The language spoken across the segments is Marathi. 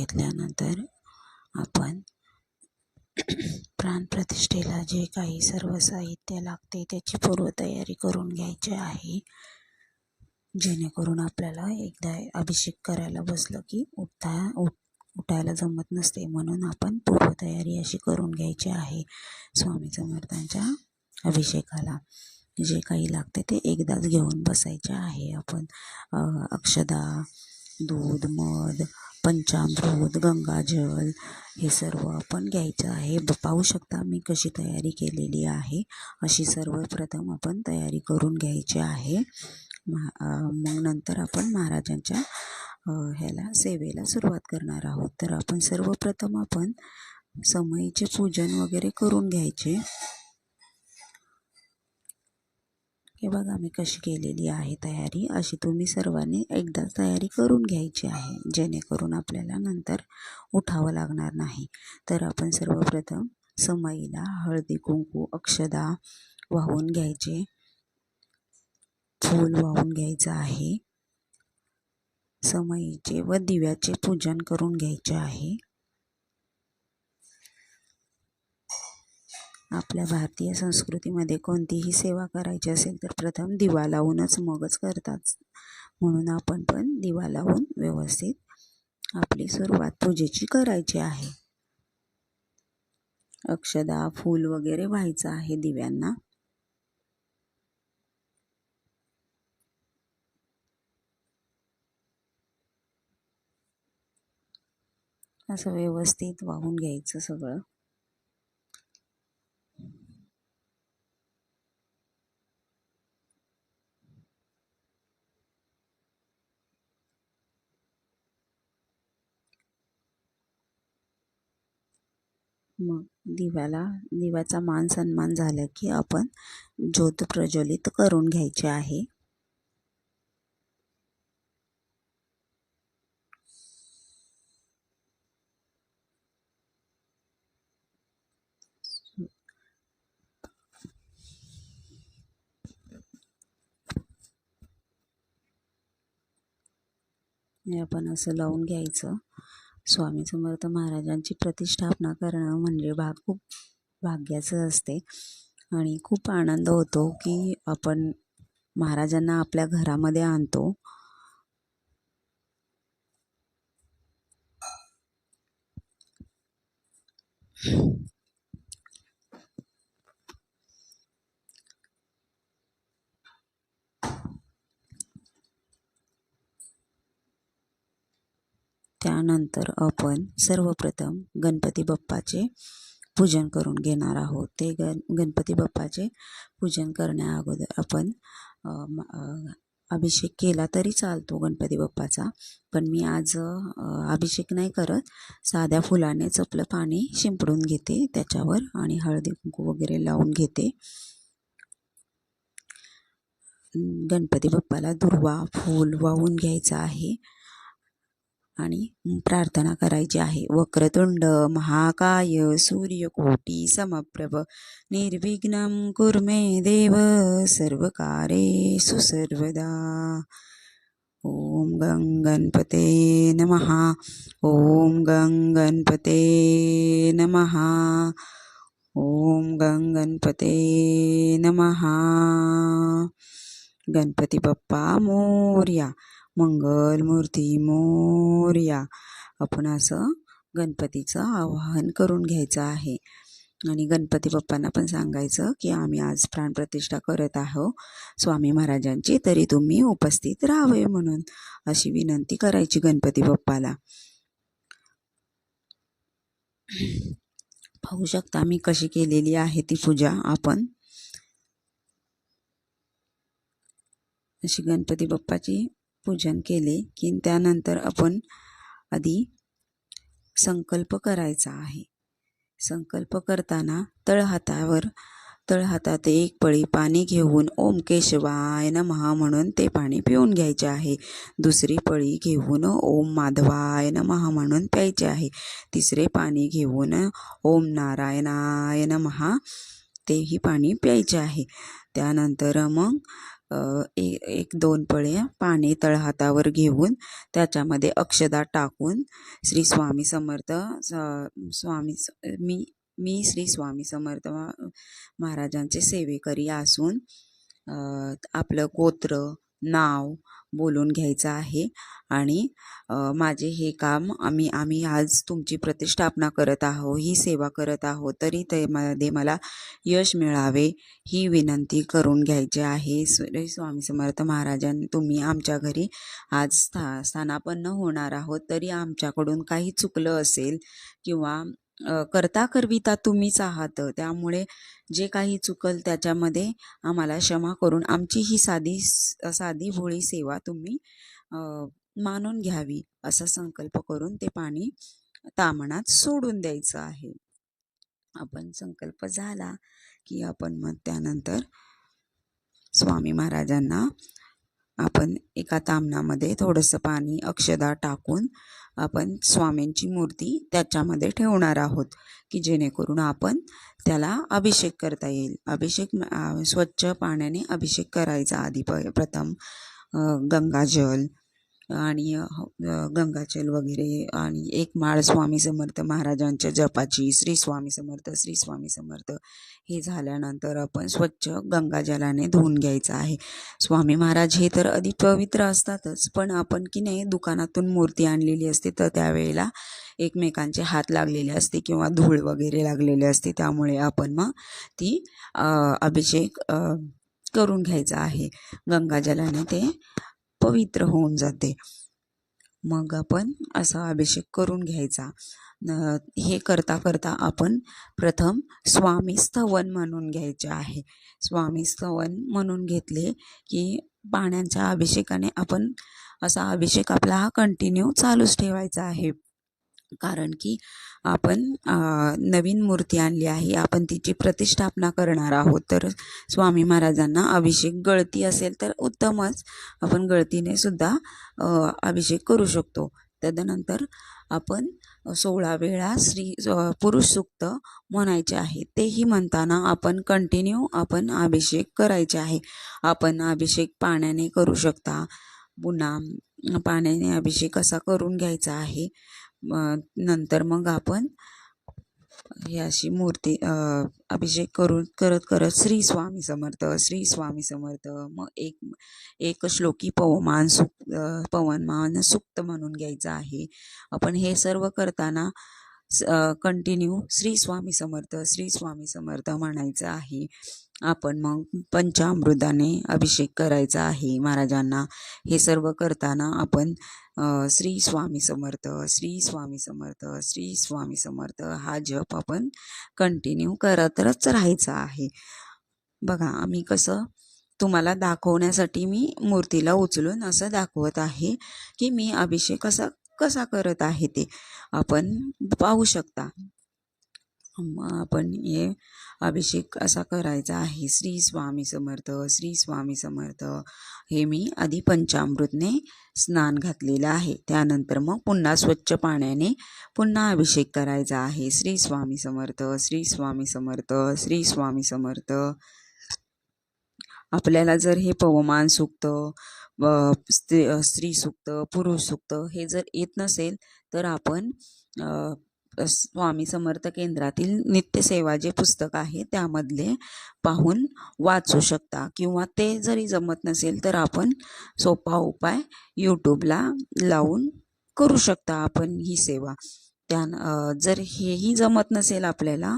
घेतल्यानंतर आपण प्राणप्रतिष्ठेला जे काही सर्व साहित्य लागते त्याची पूर्वतयारी करून घ्यायची आहे. जेणेकरून आपल्याला एकदा अभिषेक करायला बसलं की उठता उठ उठायला जमत नसते म्हणून आपण पूर्वतयारी अशी करून घ्यायची आहे स्वामी समर्थांच्या अभिषेकाला. जे काही लागते ते एकदाच घेऊन बसायचे आहे आपण. अक्षदा दूध मध पंचामृत गंगाजल हे सर्व आपण घ्यायचं आहे. ब पाहू शकता मी कशी तयारी केलेली आहे. अशी सर्वप्रथम आपण तयारी करून घ्यायची आहे. मग नंतर आपण महाराजांच्या ह्याला सेवेला सुरुवात करणार आहोत. तर आपण सर्वप्रथम आपण समयीचे पूजन वगैरे करून घ्यायचे. हे बघा मी कशी केलेली आहे तयारी. अशी तुम्ही सर्वांनी एकदा तयारी करून घ्यायची आहे जेणेकरून आपल्याला नंतर उठावं लागणार नाही. तर आपण सर्वप्रथम समईला हळदी कुंकू अक्षदा वाहून घ्यायचे. फूल वाहून घ्यायचं आहे. समईचे व दिव्याचे पूजन करून घ्यायचे आहे. आपल्या भारतीय संस्कृतीमध्ये कोणतीही सेवा करायची असेल तर प्रथम दिवा लावूनच मगच करतात. म्हणून आपण पण दिवा लावून व्यवस्थित आपली सुरुवात पूजेची करायची आहे. अक्षदा फूल वगैरे व्हायचं आहे दिव्यांना. असं व्यवस्थित वाहून घ्यायचं सगळं. मग दिव्याला दिव्याचा मान सन्मान झाला की आपण ज्योत प्रज्वलित करून घ्यायचे आहे. आपण असं लावून घ्यायचं. स्वामी समर्थ महाराजांची प्रतिष्ठापना करणं म्हणजे भाग खूप भाग्याचं असते. आणि खूप आनंद होतो की आपण महाराजांना आपल्या घरामध्ये आणतो. त्यानंतर आपण सर्वप्रथम गणपती बाप्पाचे पूजन करून घेणार आहोत. ते गण गणपती बाप्पाचे पूजन करण्या अगोदर आपण अभिषेक केला तरी चालतो गणपती बाप्पाचा. पण मी आज अभिषेक नाही करत. साध्या फुलानेच आपलं पाणी शिंपडून घेते त्याच्यावर आणि हळदी कुंकू वगैरे लावून घेते. गणपती बाप्पाला दुर्वा फूल वाहून घ्यायचं आहे. आणि प्रार्थना करायची आहे. वक्रतुंड महाकाय सूर्यकोटी समप्रभ निर्विघ्नं कुर्मे देव सर्वकारे सुसर्वदा. ओम गं गणपते नमः ॐ गं गणपते नमः ॐ गं गणपते नमः. गणपती बाप्पा मोर्या मंगलमूर्ती मोर्या. आपण असं गणपतीचं आवाहन करून घ्यायचं आहे. आणि गणपती बाप्पांना पण सांगायचं की आम्ही आज प्राणप्रतिष्ठा करत आहो स्वामी महाराजांची तरी तुम्ही उपस्थित राहावे म्हणून अशी विनंती करायची गणपती बाप्पाला. पाहू शकता मी कशी केलेली आहे ती पूजा आपण. अशी गणपती बाप्पाची पूजन केले की त्यानंतर आपण आधी संकल्प करायचा आहे. संकल्प करताना तळहातावर तळहातात एक पळी पाणी घेऊन ओम केशवाय नमहा म्हणून ते पाणी पिऊन घ्यायचे आहे. दुसरी पळी घेऊन ओम माधवाय नमहा म्हणून प्यायचे आहे. तिसरे पाणी घेऊन ओम नारायणाय नमहा तेही पाणी प्यायचे आहे. त्यानंतर मग एक एक दोन पळे पाणी तळहातावर घेऊन त्याच्यामध्ये अक्षदा टाकून श्री स्वामी समर्थ स- स्वामी मी मी श्री स्वामी समर्थ महाराजांचे सेवेकरी असून आपलं गोत्र नाव बोलून घ्यायचं आहे. आणि माझे हे काम आम्ही आम्ही आज तुमची प्रतिष्ठापना करत आहो ही सेवा करत आहोत तरी त्यामध्ये मला यश मिळावे ही विनंती करून घ्यायची आहे. स्वामी समर्थ महाराजांनी तुम्ही आमच्या घरी आज स्था स्थानापन्न होणार आहोत तरी आमच्याकडून काही चुकलं असेल किंवा करता करविता तुम्हीच आहात. त्यामुळे जे काही चुकल त्याच्यामध्ये आम्हाला क्षमा करून आमची ही साधी साधी भोळी सेवा तुम्ही मानून घ्यावी असा संकल्प करून ते पाणी तामणात सोडून द्यायचं आहे. आपण संकल्प झाला की आपण मग त्यानंतर स्वामी महाराजांना आपण एका तामणामध्ये थोडंसं पाणी अक्षदा टाकून आपण स्वामींची मूर्ती त्याच्यामध्ये ठेवणार आहोत की जेणेकरून आपण त्याला अभिषेक करता येईल. अभिषेक स्वच्छ पाण्याने अभिषेक करायचा आधी प प्रथम गंगाजल आणि गंगाजल वगैरे आणि एक माळ स्वामी समर्थ महाराजांच्या जपाची श्री स्वामी समर्थ श्री स्वामी समर्थ हे झाल्यानंतर आपण स्वच्छ गंगाजलाने धुवून घ्यायचं आहे. स्वामी महाराज हे तर अधिक पवित्र असतातच पण आपण की नाही दुकानातून मूर्ती आणलेली असते तर त्यावेळेला एकमेकांचे हात लागलेले असते किंवा धूळ वगैरे लागलेले असते त्यामुळे आपण मग ती अभिषेक करून घ्यायचा आहे. गंगाजलाने ते पवित्र होऊन जाते. मग आपण असा अभिषेक करून घ्यायचा. न- हे करता करता आपण प्रथम स्वामी स्तवन म्हणून घ्यायचे आहे. स्वामी स्तवन म्हणून घेतले की पाण्याच्या अभिषेकाने आपण असा अभिषेक आपला हा कंटिन्यू चालूच ठेवायचा आहे. कारण की आपण नवीन मूर्ती आणली आहे आपण तिची प्रतिष्ठापना करणार आहोत. तर स्वामी महाराजांना अभिषेक गळती असेल तर उत्तमच. आपण गळतीने सुद्धा अभिषेक करू शकतो. तदनंतर आपण सोळा वेळा श्री पुरुष सूक्त म्हणायचे आहे. तेही म्हणताना आपण कंटिन्यू आपण अभिषेक करायचे आहे. आपण अभिषेक पाण्याने करू शकता. पुन्हा पाण्याने अभिषेक असा करून घ्यायचा आहे. नंतर मग आपण ही अशी मूर्ती अभिषेक करून करत करत श्री स्वामी समर्थ श्री स्वामी समर्थ मग एक एक श्लोकी पवमान सुक पवनमान सुक्त म्हणून घ्यायचं आहे. आपण हे सर्व करताना कंटिन्यू श्री स्वामी समर्थ श्री स्वामी समर्थ म्हणायचं आहे. आपण मग पंचामृताने अभिषेक करायचा आहे. महाराजांना हे सर्व करताना आपण श्री स्वामी समर्थ श्री स्वामी समर्थ श्री स्वामी समर्थ हा जप आपण कंटिन्यू करतच राहायचा आहे. बघा आम्ही कसं तुम्हाला दाखवण्यासाठी मी मूर्तीला उचलून असं दाखवत आहे की मी अभिषेक कसा कसा करत आहे ते. आपण पाहू शकता. आपण हे अभिषेक असा करायचा आहे. श्री स्वामी समर्थ श्री स्वामी समर्थ. हे मी आधी पंचामृतने स्नान घातलेलं आहे. त्यानंतर मग पुन्हा स्वच्छ पाण्याने पुन्हा अभिषेक करायचा आहे. श्री स्वामी समर्थ श्री स्वामी समर्थ श्री स्वामी समर्थ. आपल्याला जर हे पवमान सुक्त व स्त्री स्त्री सुक्त पुरुष सुक्त हे जर येत नसेल तर आपण स्वामी समर्थ केंद्रातील नित्यसेवा जे पुस्तक आहे त्यामधले पाहून वाचू शकता. किंवा ते जरी जमत नसेल तर आपण सोपा उपाय यूट्यूबला लावून करू शकता आपण ही सेवा. त्या जर हेही जमत नसेल आपल्याला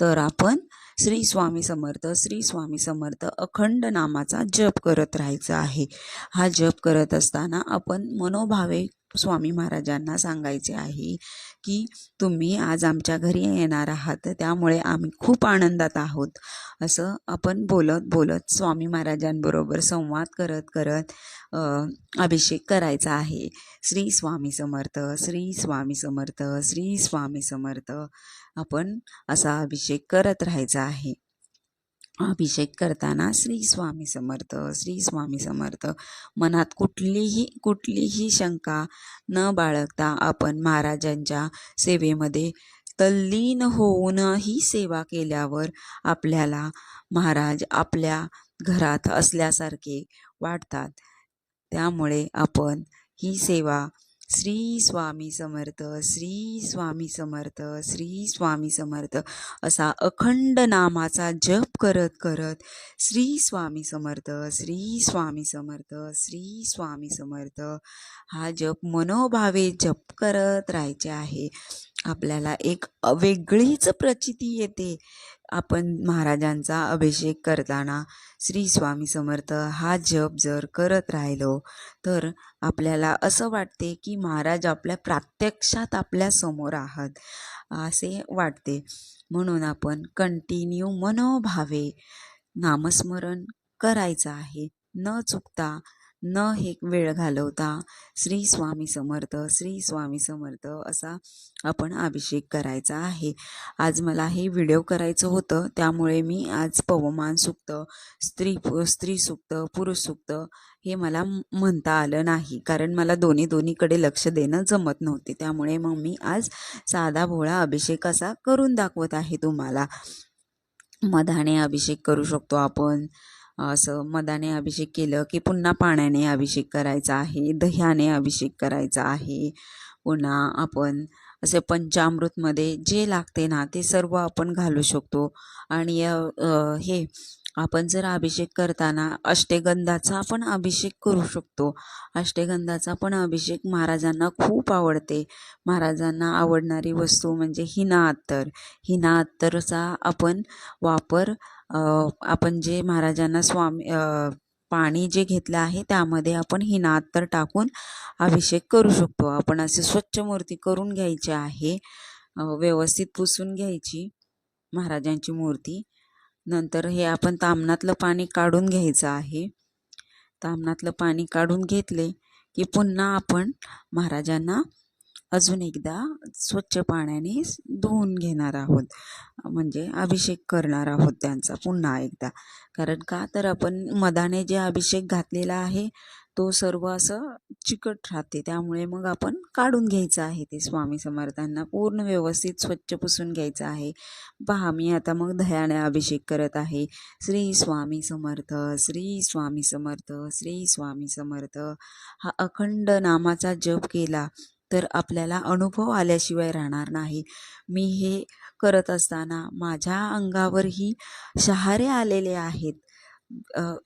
तर आपण श्री स्वामी समर्थ श्री स्वामी समर्थ अखंड नामाचा जप करत राहायचा आहे. हा जप करत असताना आपण मनोभावे स्वामी महाराजांना सांगायचे आहे की तुम्ही आज आमच्या घरी येणार आहात त्यामुळे आम्ही खूप आनंदात आहोत. असं आपण बोलत बोलत स्वामी महाराजांबरोबर संवाद करत करत अभिषेक करायचा आहे. श्री स्वामी समर्थ श्री स्वामी समर्थ श्री स्वामी समर्थ आपण असा अभिषेक करत राहायचा आहे. अभिषेक करताना श्री स्वामी समर्थ श्री स्वामी समर्थ. मनात कुठलीही कुठलीही शंका न बाळगता आपण महाराजांच्या सेवेमध्ये तल्लीन होऊन ही सेवा केल्यावर आपल्याला महाराज आपल्या घरात असल्यासारखे वाटतात. त्यामुळे आपण ही सेवा श्री स्वामी समर्थ श्री स्वामी समर्थ श्री स्वामी समर्थ असा अखंड नामाचा जप करत करत श्री स्वामी समर्थ श्री स्वामी समर्थ श्री स्वामी समर्थ हा जप मनोभावे जप करत राहायचे आहे. आपल्याला एक वेगळीच प्रचिती येते. आपण महाराजांचा अभिषेक करताना श्री स्वामी समर्थ हा जप जर करत राहिलो तर आपल्याला असं वाटते की महाराज आपल्या प्रत्यक्षात आपल्यासमोर आहात असे वाटते. म्हणून आपण कंटिन्यू मनोभावे नामस्मरण करायचं आहे. न चुकता न हे वेळ घालवता श्री स्वामी समर्थ श्री स्वामी समर्थ असा आपण अभिषेक करायचा आहे. आज मला हे व्हिडिओ करायचं होतं त्यामुळे मी आज पवमान सुक्त स्त्री स्त्री सुक्त पुरुष सुक्त हे मला म्हणता आलं नाही. कारण मला दोन्ही दोन्हीकडे लक्ष देणं जमत नव्हते. त्यामुळे मग मी आज साधा भोळा अभिषेक असा करून दाखवत आहे तुम्हाला. मधाने अभिषेक करू शकतो आपण. असं मधाने अभिषेक केलं की पुन्हा पाण्याने अभिषेक करायचा आहे दह्याने अभिषेक करायचा आहे. पुन्हा आपण असे पंचामृतमध्ये जे लागते ना ते सर्व आपण घालू शकतो. आणि हे आपण जर अभिषेक करताना अष्टगंधाचा पण अभिषेक करू शकतो. अष्टगंधाचा पण अभिषेक महाराजांना खूप आवडते. महाराजांना आवडणारी वस्तू म्हणजे हिना अत्तर. हिना अत्तरचा आपण वापर आपण जे महाराजांना स्वामी पाणी जे घेतलं आहे त्यामध्ये आपण हिना अत्तर टाकून अभिषेक करू शकतो. आपण असे स्वच्छ मूर्ती करून घ्यायची आहे. व्यवस्थित पुसून घ्यायची महाराजांची मूर्ती. नंतर हे आपण तामणातलं पाणी काढून घ्यायचं आहे. तामणातलं पाणी काढून घेतले की पुन्हा आपण महाराजांना अजून एकदा स्वच्छ पाण्याने धुवून घेणार आहोत. म्हणजे अभिषेक करणार आहोत त्यांचा पुन्हा एकदा. कारण का? तर आपण मधाने जे अभिषेक घातलेला आहे तो सर्व असं चिकट राहते. त्यामुळे मग आपण काढून घ्यायचं आहे ते स्वामी समर्थांना. पूर्ण व्यवस्थित स्वच्छ पुसून घ्यायचं आहे. पहा मी आता मग दह्याने अभिषेक करत आहे. श्री स्वामी समर्थ श्री स्वामी समर्थ श्री स्वामी समर्थ. हा अखंड नामाचा जप केला तर आपल्याला अनुभव आल्याशिवाय राहणार नाही. मी हे करत असताना माझ्या अंगावरही शहारे आलेले आहेत.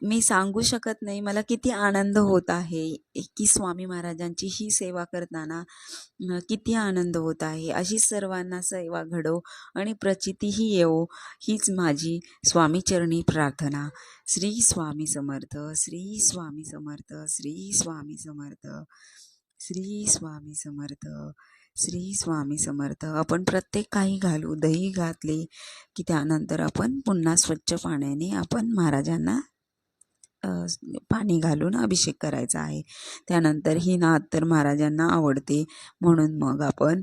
मी सांगू शकत नाही. मला किती आनंद होत आहे की स्वामी महाराजांची ही सेवा करताना किती आनंद होत आहे. अशी सर्वांना सेवा घडो आणि प्रचितीही येवो. हीच माझी स्वामीचरणी प्रार्थना. श्री स्वामी समर्थ श्री स्वामी समर्थ श्री स्वामी समर्थ श्री स्वामी समर्थ. श्री स्वामी समर्थ. आपण प्रत्येक काही घालू दही घातले की त्यानंतर आपण पुन्हा स्वच्छ पाण्याने आपण महाराजांना पाणी घालून अभिषेक करायचा आहे. त्यानंतर ही नात तर महाराजांना आवडते. म्हणून मग आपण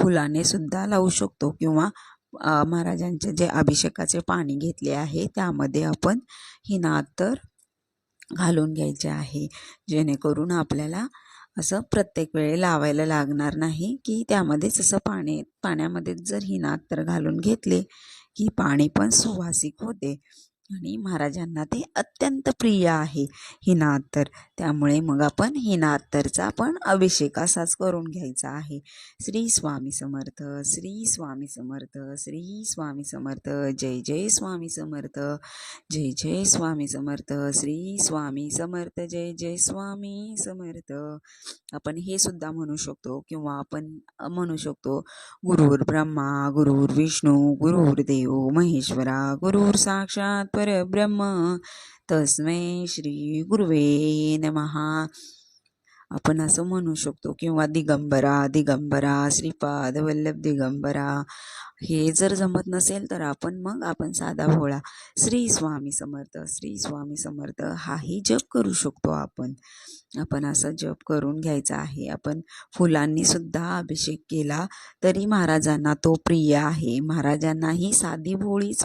फुलाने सुद्धा लावू शकतो किंवा महाराजांचे जे अभिषेकाचे पाणी घेतले आहे त्यामध्ये आपण ही नात तर घालून घ्यायचे आहे. जेणेकरून आपल्याला असं प्रत्येक वेळी लावायला लागणार नाही की त्यामध्येच असं पाणी पाण्यामध्येच जर ही नात तर घालून घेतले की पाणी पण सुवासिक होते. आणि महाराजांना ते अत्यंत प्रिय आहे. हिना अत्तर त्यामुळे मग आपण हिना अत्तरचा पण अभिषेक असाच करून घ्यायचा आहे. श्री स्वामी समर्थ श्री स्वामी समर्थ श्री स्वामी समर्थ जय जय स्वामी समर्थ जय जय स्वामी समर्थ श्री स्वामी समर्थ जय जय स्वामी समर्थ. आपण हे सुद्धा म्हणू शकतो किंवा आपण म्हणू शकतो गुरुर ब्रह्मा गुरुर विष्णू गुरुर देव महेश्वरा गुरुर साक्षात परब्रह्म। तस्मै श्री गुरुवे नमहा आपण असं म्हणू शकतो किंवा दिगंबरा दिगंबरा श्रीपाद वल्लभ दिगंबरा हे जर जमत नसेल तर आपण मग आपण साधा भोळा. श्री स्वामी समर्थ श्री स्वामी समर्थ हाही जप करू शकतो आपण. आपण असा जप करून घ्यायचा आहे. आपण फुलांनी सुद्धा अभिषेक केला तरी महाराजांना तो प्रिय आहे. महाराजांनाही साधी भोळीच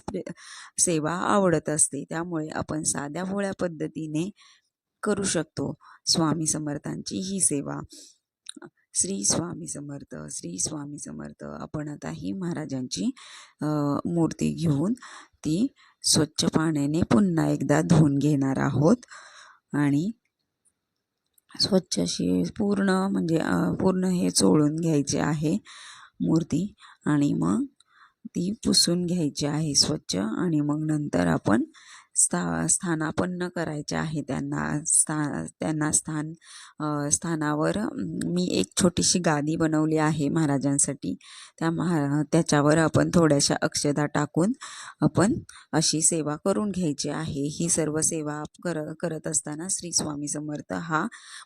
सेवा आवडत असते. त्यामुळे आपण साध्या भोळ्या पद्धतीने करू शकतो. स्वामी समर्थांची ही सेवा. श्री स्वामी समर्थ श्री स्वामी समर्थ. आपण आता ही महाराजांची मूर्ती घेऊन ती स्वच्छ पाण्याने पुन्हा एकदा धुवून घेणार आहोत. आणि स्वच्छ अशी पूर्ण म्हणजे पूर्ण हे चोळून घ्यायचे आहे मूर्ती. आणि मग ती पुसून घ्यायची आहे स्वच्छ. आणि मग नंतर आपण स्था स्थानापन्न करायचे आहे त्यांना स्था त्यांना स्थान स्थानावर. मी एक छोटीशी गादी बनवली आहे महाराजांसाठी. त्या महा त्याच्यावर आपण थोड्याशा अक्षदा टाकून आपण अशी सेवा करून घ्यायची आहे. ही सर्व सेवा कर करत असताना श्री स्वामी समर्थ हा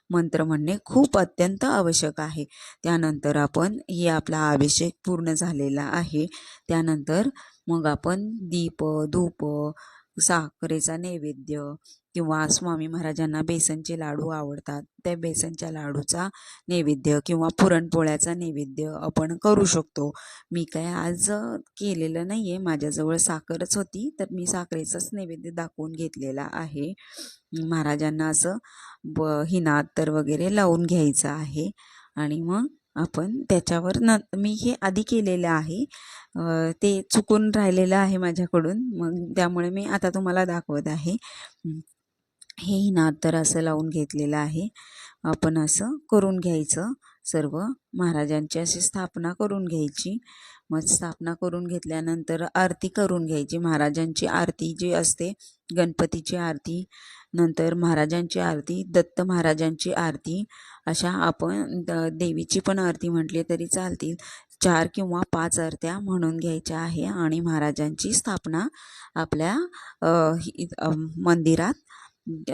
मंत्र म्हणणे खूप अत्यंत आवश्यक आहे. त्यानंतर आपण ही आपला अभिषेक पूर्ण झालेला आहे. त्यानंतर मग आपण दीप धूप साखरेचा नैवेद्य किंवा स्वामी महाराजांना बेसनचे लाडू आवडतात. त्या बेसनच्या लाडूचा नैवेद्य किंवा पुरणपोळ्याचा नैवेद्य आपण करू शकतो. मी काय आज केलेलं नाही आहे माझ्याजवळ साखरच होती तर मी साखरेचाच नैवेद्य दाखवून घेतलेला आहे. महाराजांना असं ब हिनात्तर वगैरे लावून घ्यायचं आहे. आणि मग आपण त्याच्यावर न मी हे आधी केलेलं आहे. ते चुकून राहिलेलं आहे माझ्याकडून. मग त्यामुळे मी आता तुम्हाला दाखवत आहे. हं. हे तर असं लावून घेतलेलं आहे. आपण असं करून घ्यायचं. सर्व महाराजांची अशी स्थापना करून घ्यायची. मग स्थापना करून घेतल्यानंतर आरती करून घ्यायची. महाराजांची आरती जी असते गणपतीची आरती नंतर महाराजांची आरती दत्त महाराजांची आरती अशा आपण द देवीची पण आरती म्हटली तरी चालतील. चार किंवा पाच आरत्या म्हणून घ्यायच्या आहे आणि महाराजांची स्थापना आपल्या मंदिरात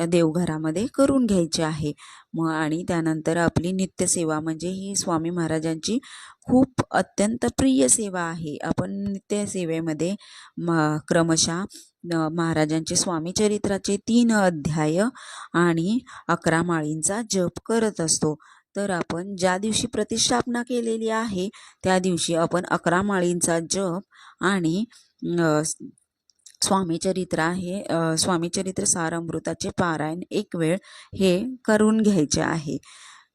देवघरामध्ये करून घ्यायचे आहे. मग आणि त्यानंतर आपली नित्यसेवा म्हणजे ही स्वामी महाराजांची खूप अत्यंत प्रिय सेवा आहे. आपण नित्यसेवेमध्ये म क्रमशः महाराजांचे स्वामी चरित्राचे तीन अध्याय आणि अकरा माळींचा जप करत असतो. तर आपण ज्या दिवशी प्रतिष्ठापना केलेली आहे त्या दिवशी आपण अकरा माळींचा जप आणि स्वामीचरित्र स्वामी चरित्र आहे. स्वामीचरित्र स्वामी चरित्र सार अमृताचे पारायण एक वेळ हे करून घ्यायचे आहे.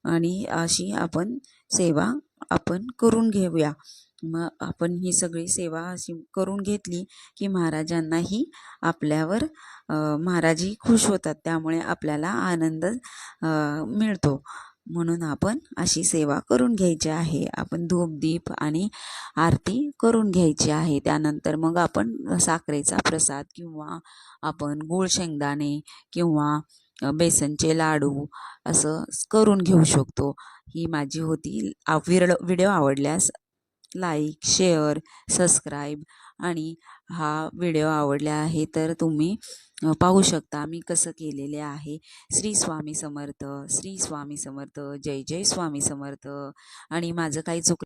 आणि अशी आपण सेवा आपण करून घेऊया. मग आपण ही सगळी सेवा अशी करून घेतली की महाराजांनाही आपल्यावर महाराजही खुश होतात. त्यामुळे आपल्याला आनंद मिळतो. म्हणून आपण अशी सेवा करून घ्यायची आहे. आपण धूप दीप आणि आरती करून घ्यायची आहे. त्यानंतर मग आपण साखरेचा प्रसाद किंवा आपण गूळ शेंगदाणे किंवा बेसनचे लाडू असं करून घेऊ शकतो. ही माझी होती विरळ व्हिडिओ आवडल्यास लाईक शेअर सबस्क्राईब आणि हा व्हिडिओ आवडला आहे तर तुम्ही पाहू शकता मी कसं केलेले आहे. श्री स्वामी समर्थ श्री स्वामी समर्थ जय जय स्वामी समर्थ आणि माझं काही चुक